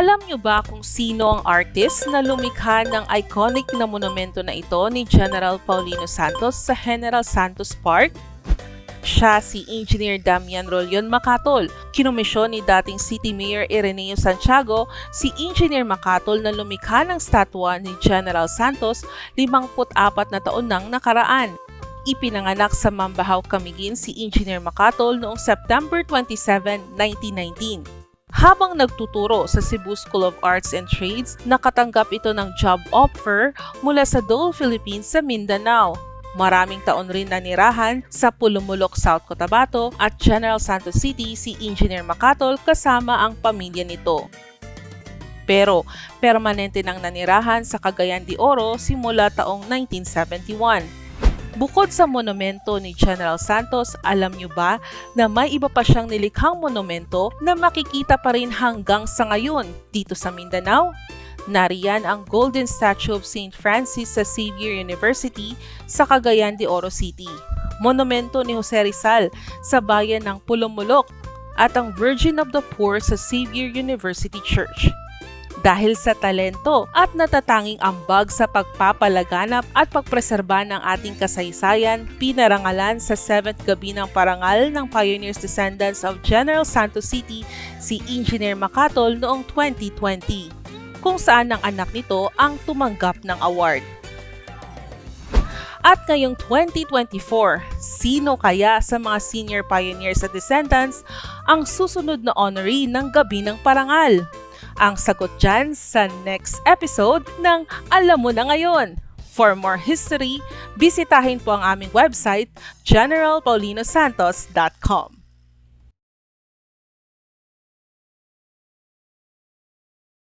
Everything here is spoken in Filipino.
Alam niyo ba kung sino ang artist na lumikha ng iconic na monumento na ito ni General Paulino Santos sa General Santos Park? Siya si Engineer Damian Rolyon Macatol. Kinomisyon ni dating City Mayor Ireneo Santiago si Engineer Macatol na lumikha ng statwa ni General Santos 54 na taon nang nakaraan. Ipinanganak sa Mambahaw, Camiguin si Engineer Macatol noong September 27, 1919. Habang nagtuturo sa Cebu School of Arts and Trades, nakatanggap ito ng job offer mula sa Dole Philippines sa Mindanao. Maraming taon rin nanirahan sa Pulumulok, South Cotabato at General Santos City si Engineer Macatol kasama ang pamilya nito. Pero permanente nang nanirahan sa Cagayan de Oro simula taong 1971. Bukod sa monumento ni General Santos, alam niyo ba na may iba pa siyang nilikhang monumento na makikita pa rin hanggang sa ngayon dito sa Mindanao? Nariyan ang Golden Statue of St. Francis sa Xavier University sa Cagayan de Oro City. Monumento ni Jose Rizal sa bayan ng Pulumulok at ang Virgin of the Poor sa Xavier University Church. Dahil sa talento at natatanging ambag sa pagpapalaganap at pagpreserba ng ating kasaysayan, pinarangalan sa 7th Gabi ng Parangal ng Pioneers Descendants of General Santos City si Engineer Macatol noong 2020 kung saan ang anak nito ang tumanggap ng award. At ngayong 2024, sino kaya sa mga senior pioneers at descendants ang susunod na honoree ng Gabi ng Parangal? Ang sagot dyan sa next episode ng Alam Mo Na Ngayon. For more history, bisitahin po ang aming website generalpaulinosantos.com.